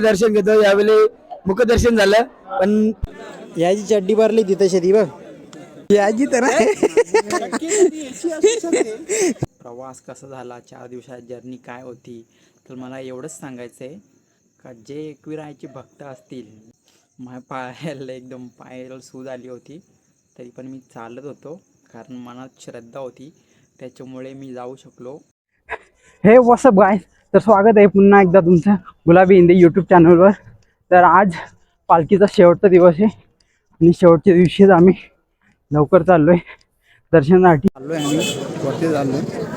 दर्शन घेतो यावेळी मुखदर्शन झालं. पण याची चड्डी भरली तिथे शेती बघ. याची तर प्रवास कसा झाला? चार दिवसात जर्नी काय होती? तर मला एवढंच सांगायचं आहे का जे एकविरायचे भक्त असतील माझ्या पायाला एकदम पायाला सूज आली होती. तरी पण मी चालत होतो कारण मनात श्रद्धा होती. त्याच्यामुळे मी जाऊ शकलो. हे वसप गाय तर स्वागत आहे पुन्हा एकदा तुमचं गुलाबी हिंदी यूट्यूब चॅनलवर तर आज पालखीचा शेवटचा दिवस आहे आणि शेवटच्या दिवशीच आम्ही लवकर चाललो आहे दर्शनासाठी. चाललो आहे आम्ही वरती चाललो आहे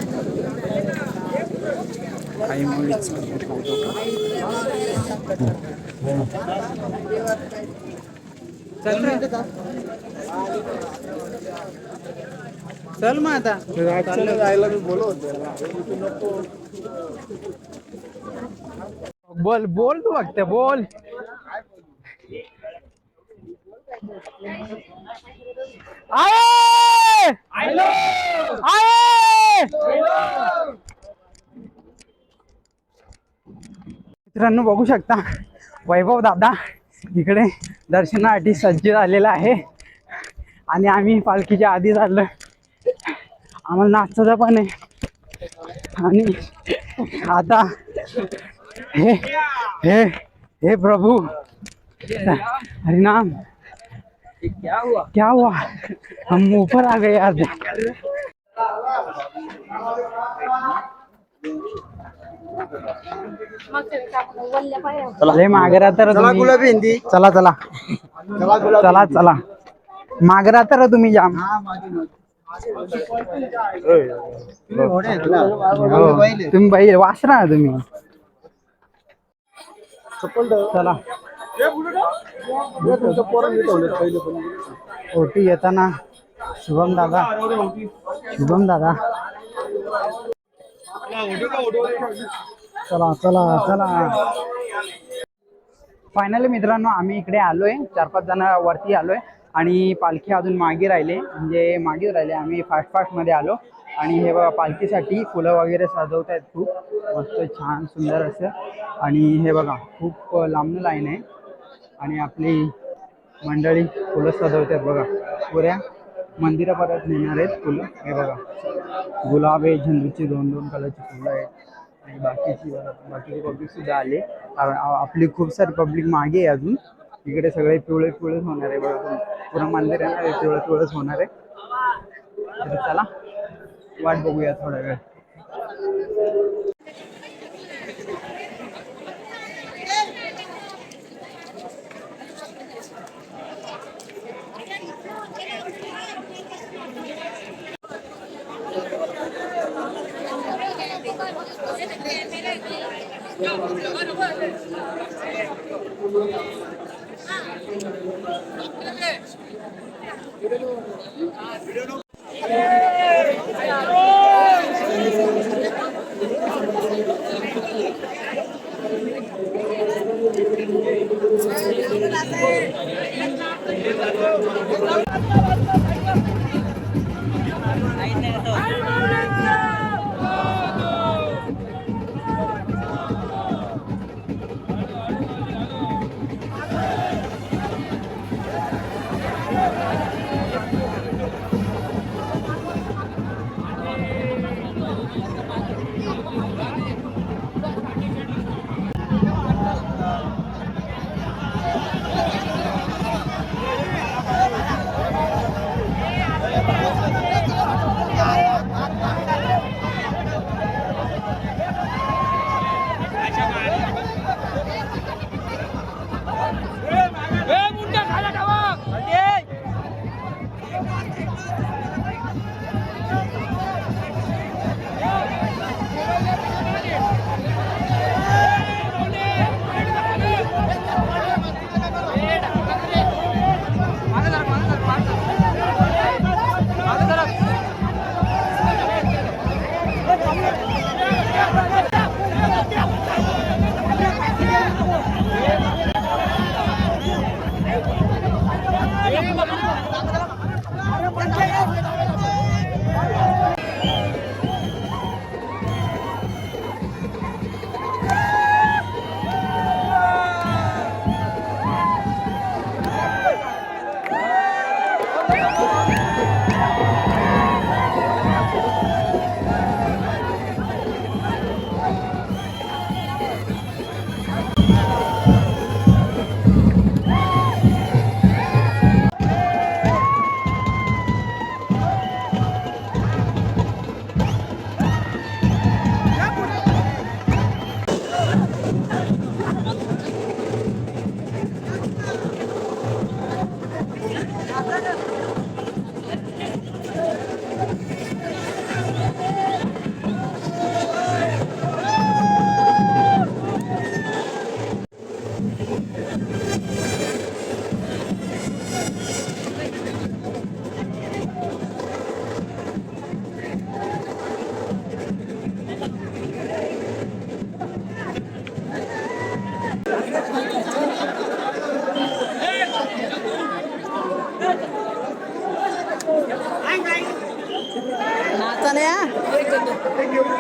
चल मग आता. बोल बोल तू फक्त बोल. आये! आये! मित्रांनो बघू शकता वैभव दादा इकडे दर्शनासाठी सज्ज झालेला आहे. आणि आम्ही पालखीच्या आधी चाललोय. आम्हाला नाचायचं पण आहे. आणि आता हे हे हे प्रभु. हरिनाम. क्या हुआ? क्या हुआ हम ऊपर आ गए आज. लय मागरा तर गुलाबी हिंदी. चला चला. चला चला मागरा तर तुम्ही जाम. तुम्ही बाई वासरा ना तुम्ही. चला. ओटी येताना शुभम दादा. शुभम दादा. चला चला चला. फायनली मित्रांनो आम्ही इकडे आलोय. चार पाच जण वरती आलोय. आणि पालखी अजून मागे राहिले म्हणजे मागे राहिले. आम्ही फास्ट फास्टमध्ये आलो. आणि हे बघा पालखीसाठी फुलं वगैरे सजवत आहेत खूप. मस्त छान सुंदर असं. आणि हे बघा खूप लांबणं लाईन आहे. आणि आपली मंडळी फुलं सजवतात बघा. पुऱ्या मंदिरापर्यंत नेणार आहेत फुलं. हे बघा. गुलाब आहे झेंडूची दोन दोन कलरची फुलं आहेत. आणि बाकीची बाकीची पब्लिक सुद्धा आले. कारण आपली खूप सारी पब्लिक मागे आहे अजून. इकडे सगळे पिवळे पिवळेच होणार आहे बघा पूर्ण मंदिर आहे ना पिवळं पिवळंच होणार आहे. चला वाट बघूया थोडा वेळ. 아, 들여놓고 감사합니다. Thank you.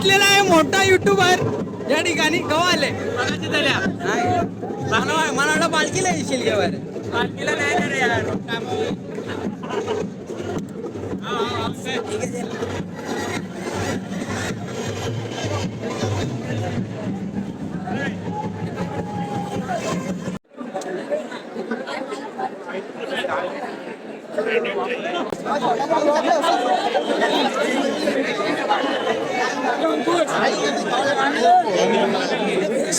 भेटलेला आहे मोठा युट्यूबर या ठिकाणी गव्हा आले. मला वाटलं पालखीला येशील गेवर पालखीला नाही ना रे यार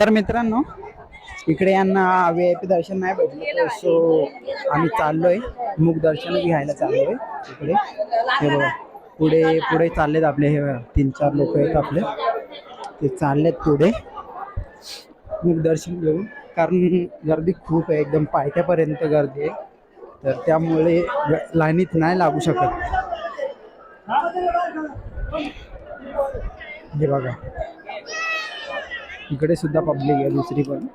तर मित्रांनो इकडे यांना व्ही आय पी दर्शन नाही भेटलं सो आम्ही चाललोय. मुख दर्शन घ्यायला चाललोय इकडे. हे बघा पुढे पुढे चाललेत आपले हे तीन चार लोक आहेत आपले. ते चाललेत पुढे. मुख दर्शन घेऊन. कारण गर्दी खूप आहे एकदम पायथ्यापर्यंत गर्दी आहे. तर त्यामुळे लाईनीत नाही लागू शकत. हे बघा. इकडे सुद्धा पब्लिक आहे दुसरी पण.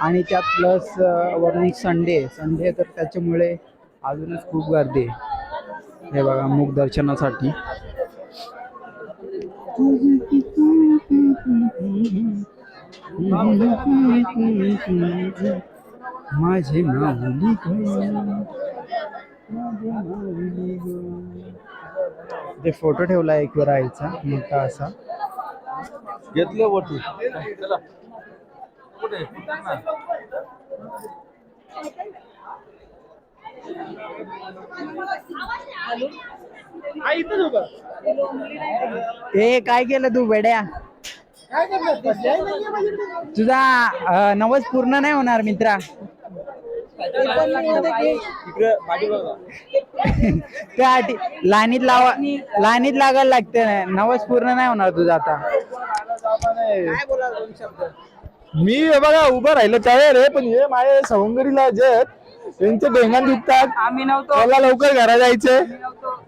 आणि त्यात प्लस वरून संडे संडे तर त्याच्यामुळे अजूनच खूप गर्दी आहे. हे बघा मुख दर्शनासाठी. माझे माऊली माझे ते फोटो ठेवला एक राहायचा मोठा असा. घेतलं वटू ए काय केलं तू बेड्या? तुझा नवस पूर्ण नाही होणार मित्रा. त्या लाईनीत लावा लाईनीत लागायला लागते नवस पूर्ण नाही होणार तुझा आता. मी हे बघा उभं राहिलो तयार आहे पण हे माझे सवंगडीला जे आहेत, त्यांचे ढेंगाण दिसतात. आम्ही नव्हतो. मला लवकर घरा जायचंय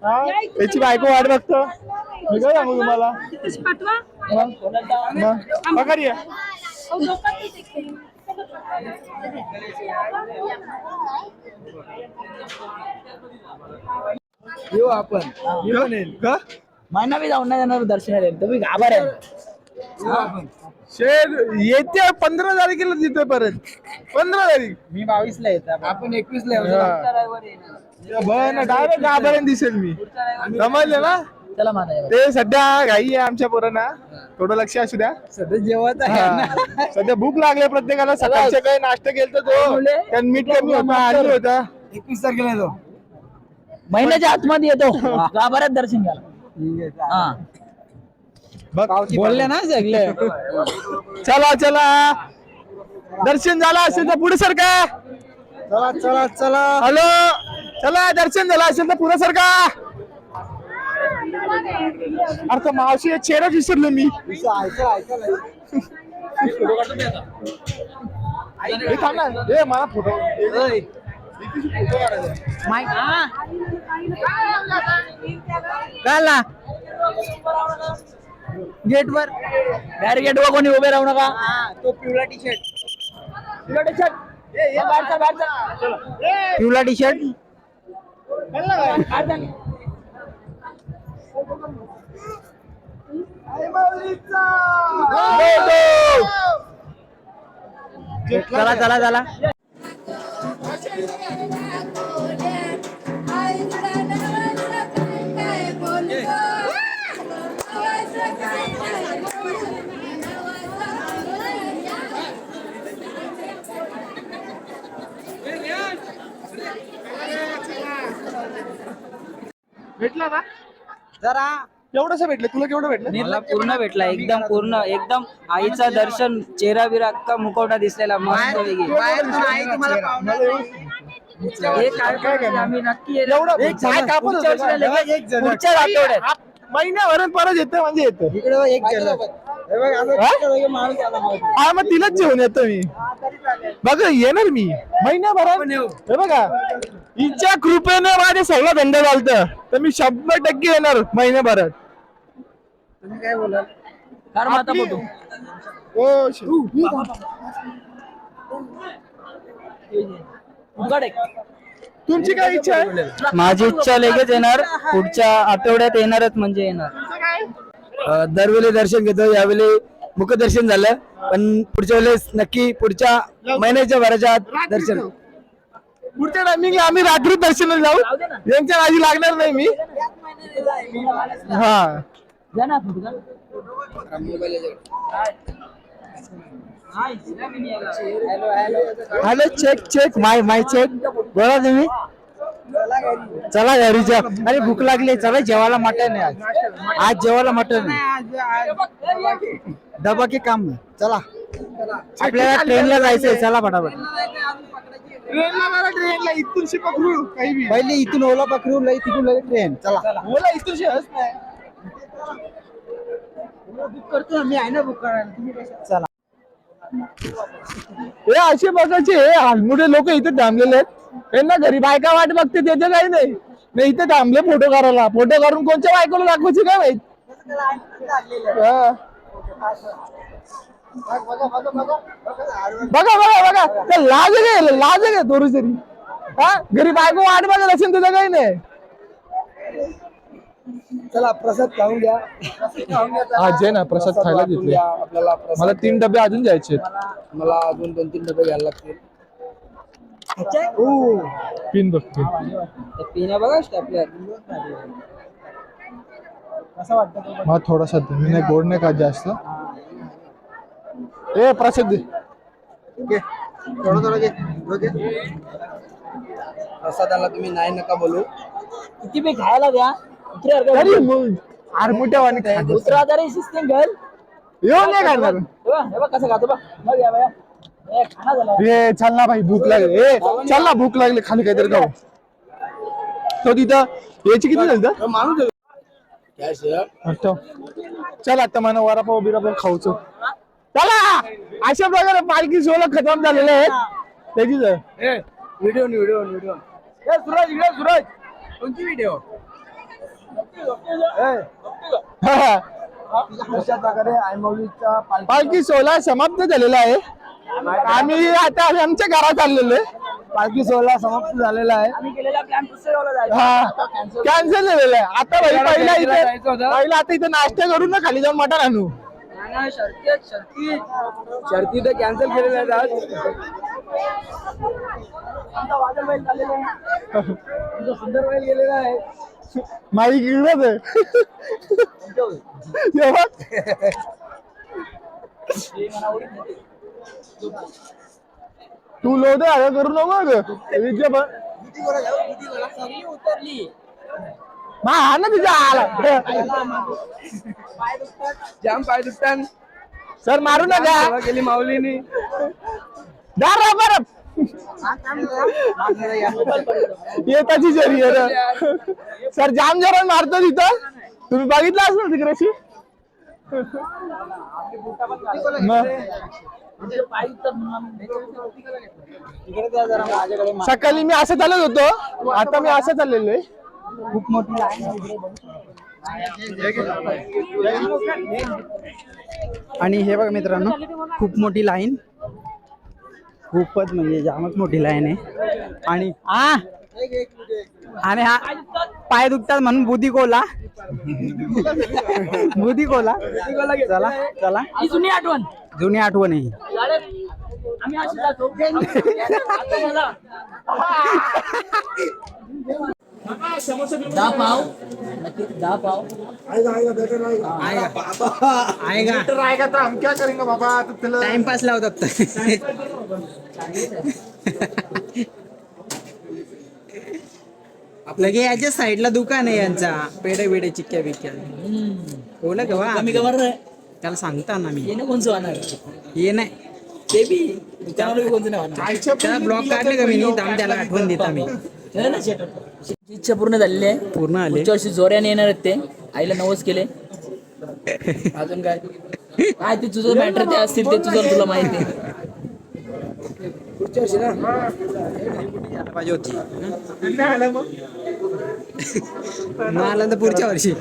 हा? त्याची बायको वाट बघतो. मी काय सांगू तुम्हाला? मग? मग? येऊ आपण. का? महिना बी जाऊन नाही जाणार दर्शनाला तुम्ही घाबर आहे शेर येत्या पंधरा तारखेला तिथे परत. पंधरा तारीख. मी बावीस ला येत. आपण एकवीस ला डायरेक्ट गाभाऱ्यात दिसेल मी. समजलं ना? चला म्हणा ते सध्या घाई आहे आमच्या पोरांना. थोडं लक्ष असू द्या. सध्या जेवत आहे हा. सध्या भूक लागली प्रत्येकाला. सकाळच्या काही नाश्ता केलता तो. त्यात मीठ कमी होता आलू होता. एकवीस तारखेला येतो. महिन्याच्या आतमध्ये येतो. गाभाऱ्यात दर्शन घ्यायला. हा. बघ बोलले ना सगळे चला चला. दर्शन झालं असेल तर पुढे सरका चला चला चला. हॅलो. चला दर्शन झालं असेल तर पुढे सरका अरे तर मावशी चेहरा विसरलो मी. थांब ना. हे मला फोटो. काय गेट वर डायरेक्ट गेट वर कोणी उभे राहू नका. तो पिवळा टी शर्ट पिवळा टी शर्ट पिवळा टी शर्ट चला. चला चला. भेटला का? जरा. एवढंच भेटलं? तुला केवढं भेटलं? मला पूर्ण भेटला. एकदम पूर्ण एकदम आईचा दर्शन चेहरा बिरा अख्खा मुखवटा दिसलेला मस्त पैकी बाहेरून आई तुम्हाला पाहुणा हे काय काय आम्ही नक्की येणार. एवढं एक काय जण- कापत पुढच्या होतं वर्षीला का? लगेच पुढच्या आठवड्यात आप- महिन्याभरात परत येतं म्हणजे येतं इकडे एक झलक हे बघ, असं हा? तिकडे लगे माणूस आला मागे. हा मग तिलाच जेवण येतो मी. बघ येणार मी. महिन्याभरात. हे बघा. हिच्या कृपेने माझे सगळं धंद चालतं. तर मी शंभर टक्के येणार महिन्याभरात. तुम्ही काय बोलाल? कार माता आपली- फोटो. ओ श- उघड एक. तुमची काय इच्छा आहे? माझी इच्छा लगेच येणार. पुढच्या आठवड्यात येणारच म्हणजे येणार. अ, दरवेळी दर्शन घेतो. यावेळी मुखदर्शन झालं. पण पुढच्या वेळेस नक्की पुढच्या महिन्याच्या भराच्या आत दर्शन. पुढच्या टायमिंगला आम्ही रात्री दर्शनाला जाऊ. यांच्या नादी लागणार नाही मी. हा. Hello check check my my check बोला तुम्ही. चला घरीच्या अरे भूक लागली. चला जेवायला मटन आहे आज. आज जेवायला मटन आहे. डबा के काम नाही. चला. आपल्याला ट्रेनला जायचंय. चला फटाफट. ट्रेनला ट्रेनला इथूनशी पकडू काही बी पहिले इथून ओला पकडून लई तिथून लई ट्रेन चला. इथूनशी हस नाही बुक करतो मी आहे ना बुक करायला तुम्ही चला. हे असे बघायचे हे हालमुडे लोक इथे थांबलेले आहेत. त्यांना घरी बायका वाट बघते त्याचे काही नाही. नाही इथे थांबले फोटो काढायला. फोटो काढून कोणत्या बायकोला दाखवायची काय माहीत? बघा बघा बघा. ते लाज गे लाज गे थोडी तरी हा? घरी बायको वाट बघत असेल तुझं काही नाही. चला प्रसाद खाऊन घ्या. हा जे ना प्रसाद खायला घेतले आपल्याला प्रसाद मला तीन डबे अजून जायचे आहेत. मला अजून दोन तीन डबे घ्यायला लागतील. पिन बघते. पिण्या बघा स्टॅपलर मला थोडासा दे. मी नाही गोड नाही खात जास्त. ए प्रसाद दे. थोडं थोडं घे. प्रसादाला तुम्ही नाही नका बोलू. किती बी खायला द्या. बस. उतरा जरा सिस्टीम घर येऊन नाही हे बघ कसं खातो बघ. मग या ए, चल ना भाई भूक लागली. ए चल ना भूक लागली. खाली काहीतरी खाऊ. तो तिथं याची किती झाली माणूस चल आता मला वडापाव बिरापाव खाऊच. चला! अशा प्रकारे पालखी सोहळा खतम झालेले आहे. त्याची व्हिडिओ व्हिडिओ व्हिडिओ. सुरज इकडे सुरज. कोणती व्हिडिओ अशा प्रकारे आयमौलीचा पालखी सोहळा समाप्त झालेला आहे. आम्ही आता आमच्या घरात आलेलो आहे. पालखी सोहळा समाप्त झालेला आहे. आम्ही हा. कॅन्सल झालेलं आहे. आता भाई पहिला इथे. पहिला आता इथे नाश्ता करून ना खाली जाऊन मटण आणू. शर्ती आहेत, शर्ती. शर्ती तर कॅन्सल केलेल्या आहेत आज. सुंदर बैल गेलेला आहे. माई गिळत आहे हे बघ. तू लोद आहे करू नको ग. बघ. उतरली मा हा ना तुझा आला. जाम पाय दुखतात. सर मारू नका. गेली माऊलीनी. दार बरं. येताची जरी सर जाम जरा मारतो तिथं. तुम्ही बघितलं असेल तिकडे सकाळी मी असं चालत होतो. आता मी असं चाललेलो आहे. खूप मोठी आणि हे बघा मित्रांनो खूप मोठी लाईन. खूपच म्हणजे जामच मोठी लाईन आहे. आणि आ आणि हा पाय दुखतात म्हणून बुधी कोला. बुधी कोला. चला चला. जुनी आठवण. जुनी आठवण आहे आम्ही अशी जातो आता मला दहा पाव. नक्की दहा पाव टाइमपास लावतात लगे याच्या साईडला दुकान आहे यांचा. पेढे बिडे चिक्क्या बिक्क्या. बोला गवा कमी कवर रे त्याला सांगता ना मी. येणं कोणचं वाहणार? ये नाही. ते बी. बी कोणतं नाही त्याला ब्लॉक काढले का मी नी थांब त्याला आठवण देता मी ना इच्छा पूर्ण झालेली आहे? पूर्ण आले. पुढच्या वर्षी जोऱ्याने येणार आहेत ते. आईला नवस केले. अजून काय? काय ते तुझं मॅटर ते असतील ते तुझं तुला माहिती आहे. पाहिजे होती मग आला तर पुढच्या वर्षी.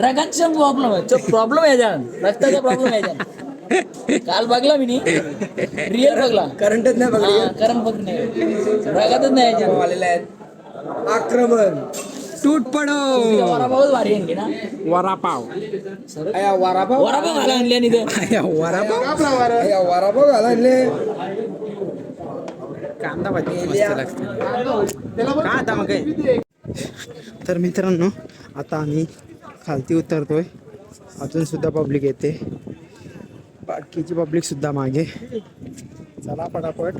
रगाचा प्रॉब्लेम आहे प्रॉब्लेम आहे रक्ताचा प्रॉब्लेम आहे काल बघला मी रिअल बघला. करंटच नाही हा, करंट बघ नाही. रगातच नाही याच्यात. आलेले आहेत. आक्रमण. टूट पडो वरापावच भारी आणखी ना वरापाव. अया वरापाव? वरापाव घाला आणली आणि ते वरापाव? अया वरापाव घाला आणले. कांदा भाजी मस्त लागते. का आता मग काय? तर मित्रांनो आता आम्ही खालती उतरतोय. अजून सुद्धा पब्लिक येते. बाकीची पब्लिक सुद्धा मागे. चला पटापट.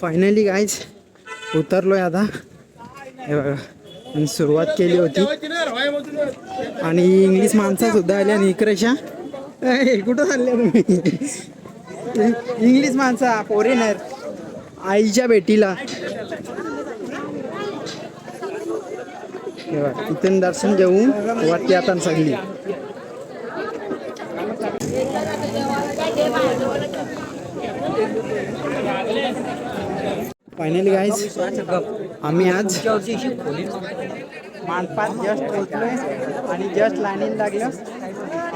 फायनली गायच उतरलोय आता. हे बघा आणि सुरुवात केली होती. आणि इंग्लिश माणसं सुद्धा आली आणि इकरेशा. कुठं चालले तुम्ही? इंग्लिश माणसा फॉरेनर आईच्या भेटीला. तिथून इथून दर्शन घेऊन वाटते आता सगळी. फायनली गाईज आम्ही आज मानपात जस्ट पोहोचलोय आणि जस्ट लाईनीला लागलं.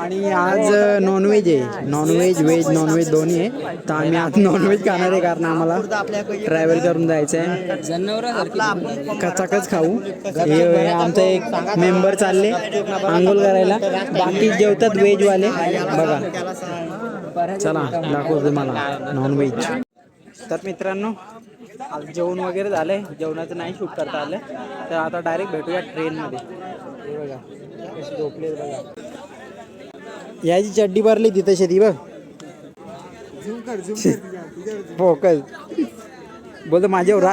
आणि आज नॉनव्हेज आहे. नॉनव्हेज व्हेज नॉनव्हेज दोन्ही आहे. तर आम्ही आज नॉनव्हेज खाणार आहे कारण आम्हाला ट्रॅव्हल करून जायचं आहे कचाकच खाऊ. हे आमचा एक मेंबर चालले आंघोळ करायला. बाकी जेवतात व्हेजवाले बघा. चला दाखवतो तुम्हाला. नॉनव्हेज तर मित्रांनो आज जेवण वगैरे झालंय. जेवणाचं नाही शूट करता आलं. तर आता डायरेक्ट भेटूया ट्रेनमध्ये हे बघा कशी झोपले बघा. याची चड्डी भरली तिथं शेती बघ. फोकस बोलतो माझ्यावर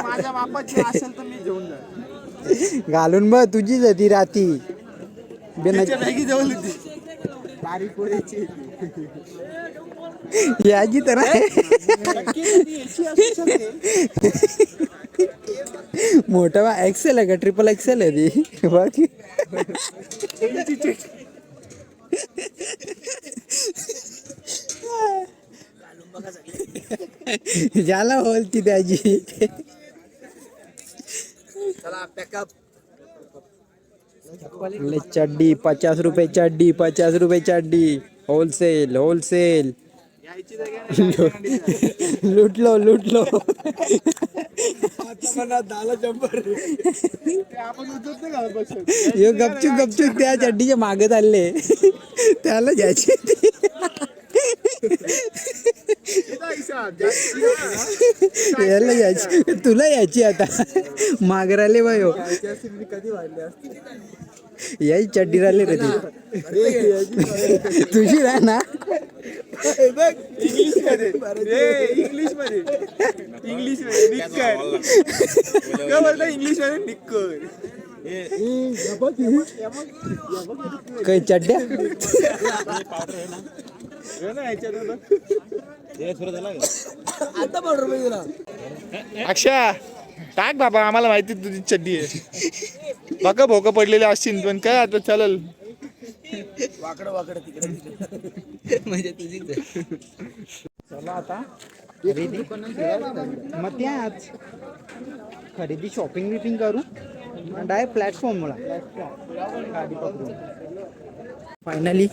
घालून बघ तुझीच आहे ती राती. बिना- याची तर मोठा बा एक्सेल आहे का? ट्रिपल एक्सेल आहे ती. बाकी ज्याला बोलती त्याची. ले चड्डी पचास रुपये चड्डी पचास रुपये चड्डी. Wholesale wholesale. लुटलो लुटलो. यो गपचूप गपचूप त्या चड्डीच्या मागे चालले. त्याला ज्याची याला याची तुला याची आता. मागराले बायो याची चड्डी राहिली रे ती. तुझी राह ना. इंग्लिशमध्ये इंग्लिशमध्ये बोलतो इंग्लिशमध्ये निक्कर काही चड्ड्या? अक्षा टाक बाबा आम्हाला माहिती तुझी चड्डी आहे. बघ भोकं पडलेले असतील पण काय आता चालेल. म्हणजे तुझी चला आता. खरेदी मग त्याच खरेदी शॉपिंग बिपिंग करू. डायरेक्ट प्लॅटफॉर्म मला गाडी फायनली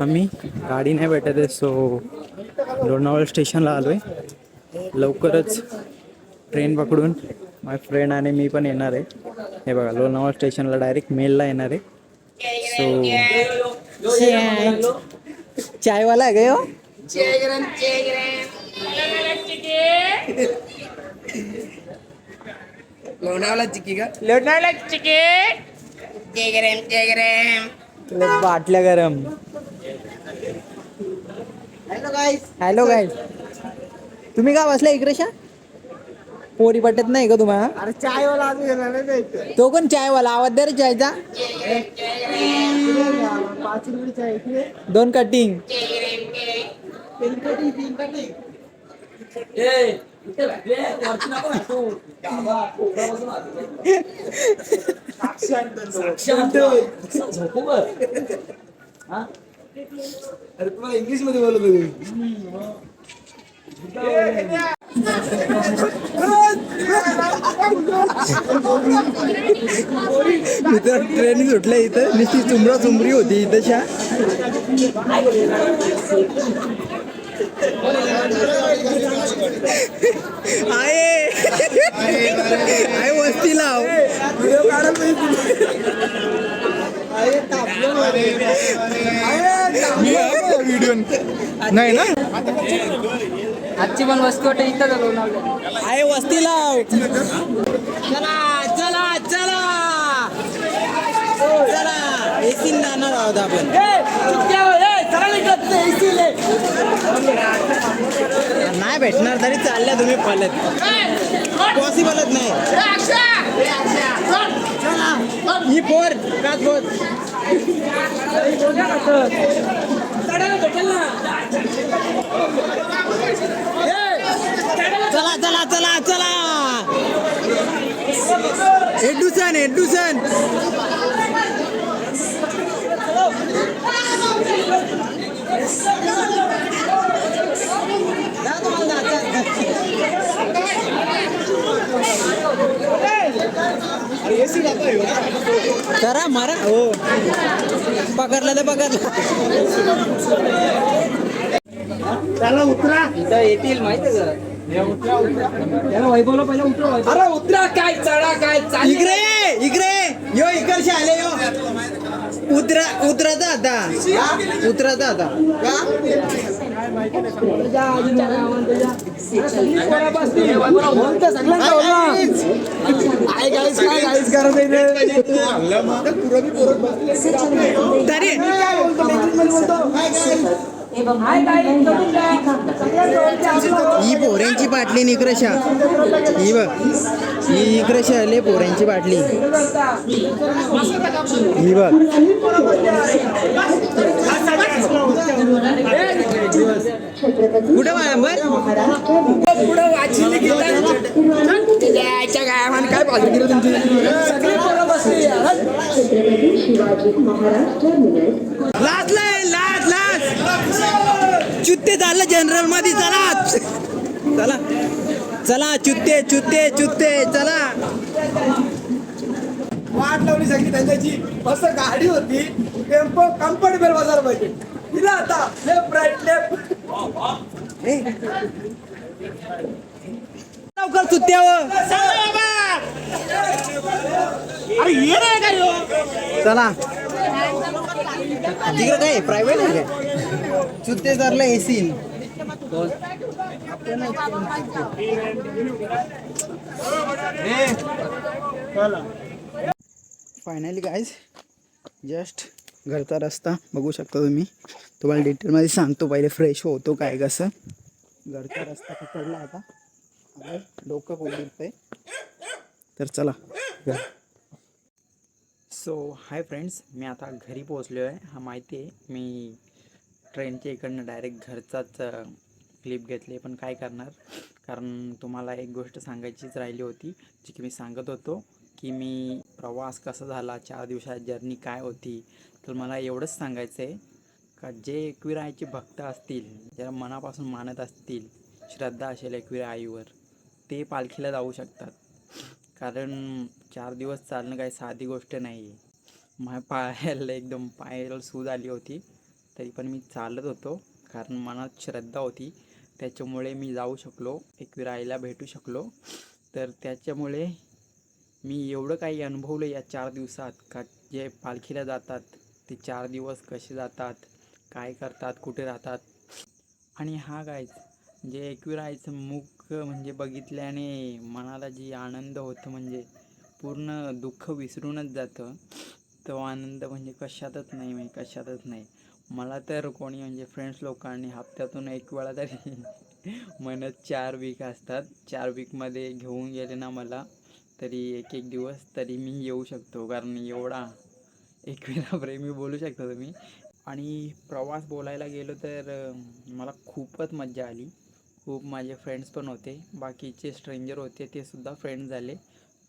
आम्ही गाडी नाही भेटत आहे सो लोणावळा स्टेशनला आलो आहे लवकरच ट्रेन पकडून माझे फ्रेंड आणि मी पण येणार आहे. हे बघा लोणावळा स्टेशनला डायरेक्ट मेलला येणार आहे. सो चायवाला आहे हो तुला बाटल्या गरम. हॅलो गाईज तुम्ही का बसला इकडेशा पोरी पटत नाही का तुम्हाला? अरे चाय वाला आधी गेला नाही ते. तो कोण चायवाला? आवाज दे रे चायचा. पाच रुपये चाय इकडे. दोन कटिंग अरे तुम्हाला इंग्लिशमध्ये बोलत होते इथं ट्रेन सुटल्या इथं नुसती चुमरा चुमरी होती इथं आहे. आहे वस्ती लाव. व्हिडिओ नाही ना? आजची पण वस्तू वाटत इथं आहे वस्ती लाव. चला चला चला. चला. एसी जाणार आहोत आपण नाही भेटणार तरी चालल्या तुम्ही पलत पॉसिबलच नाही. ही पोर का पोर चला चला चला चला. एडुसन एडुसन करा मारा. हो. पकडलं तर पकडलं. त्याला उतरा. इथं येतील माहिती का? त्याला वैभवला पहिला उतरव अरे उतरा. काय चढा काय चाल इकडे इकडे ये. इकडचे आले यो. उतरा उतराचा आता उतराचा आता तरी. ही पोऱ्यांची बाटली निकरशा ही बघ ही निकरशा आले पोऱ्यांची बाटली. ही बघ. कुठं बर पुढं वाचली की त्याच्या गायमान काय बाजू केली तुमची? सगळी पोरं बसली. यार. लाच लाच लाच चुत्ते झालं जनरलमध्ये चला. चला. चला चुत्ते चुत्ते चुत्ते चला. वाट लावली सगळी त्यांच्याची. मस्त गाडी होती. टेम्पो कम्फर्टेबल बाजार पाहिजे. तिला आता. लेफ्ट राईट लेफ्ट लवकर चुत्त्यावर चला. तिकडे काय प्रायव्हेट आहे काय? चुत्ते एसी फायनली गायज जस्ट घरचा रस्ता बघू शकता तुम्ही. तुम्हाला डिटेलमध्ये सांगतो पहिले फ्रेश होतो काय कसं. घरचा रस्ता पकडला आता. आता डोकं खूप तर चला सो हाय फ्रेंड्स मी आता घरी पोहोचलो आहे हा माहिती आहे मी ट्रेनच्या इकडनं डायरेक्ट घरचाच क्लिप घेतली पण काय करणार? कारण तुम्हाला एक गोष्ट सांगायचीच राहिली होती जी की मी सांगत होतो की मी प्रवास कसा झाला चार दिवसात जर्नी काय होती तर मला एवढंच सांगायचं आहे का जे एकविरायचे भक्त असतील ज्याला मनापासून मानत असतील श्रद्धा असेल एकविरा आईवर ते पालखीला जाऊ शकतात. कारण चार दिवस चालणं काही साधी गोष्ट नाही आहे माझ्या पायाला एकदम पायाला सूज आली होती तरी पण मी चालत होतो कारण मनात श्रद्धा होती त्याच्यामुळे मी जाऊ शकलो एकवीर आईला भेटू शकलो. तर त्याच्यामुळे मी एवढं काही अनुभवलं या चार दिवसात का जे पालखीला जातात ते चार दिवस कसे जातात काय करतात कुठे राहतात. आणि हा काय जे म्हणजे एकविरायचं मुख म्हणजे बघितल्याने मनाला जी आनंद होतं म्हणजे पूर्ण दुःख विसरूनच जातं. तो आनंद म्हणजे कशातच नाही म्हणजे कशातच नाही. मला तर कोणी म्हणजे फ्रेंड्स लोकांनी हप्त्यातून एक वेळा तरी म्हणत चार वीक असतात. चार वीकमध्ये घेऊन गेले ना मला तरी एक एक दिवस तरी मी येऊ शकतो. कारण एवढा एक वेळा प्रेमी बोलू शकतो तुम्ही. आणि प्रवास बोलायला गेलो तर मला खूपच मजा आली. खूप माझे फ्रेंड्स पण होते. बाकीचे स्ट्रेंजर होते ते सुद्धा फ्रेंड झाले.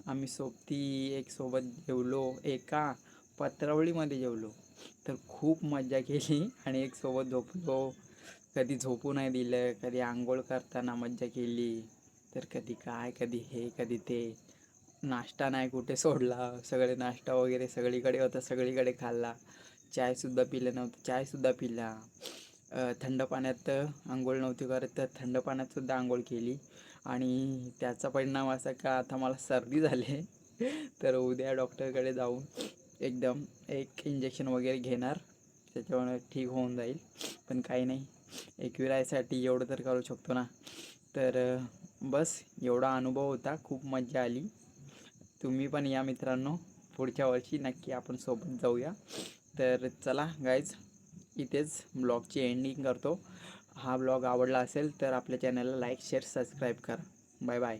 आम्ही सोबती एक सोबत जेवलो एका पत्रावळीमध्ये जेवलो. तर खूप मजा केली आणि एक सोबत झोपलो कधी झोपू नाही दिलं कधी आंघोळ करताना मज्जा केली. तर कधी काय कधी हे कधी ते. नाश्ता नाही कुठे सोडला सगळे नाश्ता वगैरे सगळीकडे होता सगळीकडे खाल्ला. चायसुद्धा पिलं नव्हतं चायसुद्धा पिला. थंड पाण्यात आंघोळ नव्हती करत तर थंड पाण्यातसुद्धा आंघोळ केली. आणि त्याचा परिणाम असा का आता मला सर्दी झाली तर उद्या डॉक्टरकडे जाऊन एकदम एक इंजेक्शन वगैरे घेणार. त्याच्यामुळे ठीक होऊन जाईल. पण काही नाही. एकविरायसाठी एवढं तर करू शकतो ना. तर बस एवढा अनुभव होता. खूप मजा आली. तुम्ही पण या मित्रांनो. पुढच्या वर्षी नक्की आपण सोबत जाऊया. तर चला गाईज इथेच ब्लॉगची एंडिंग करतो. हा ब्लॉग आवडला असेल तर आपल्या चॅनलला लाईक शेअर सबस्क्राईब करा. Bye bye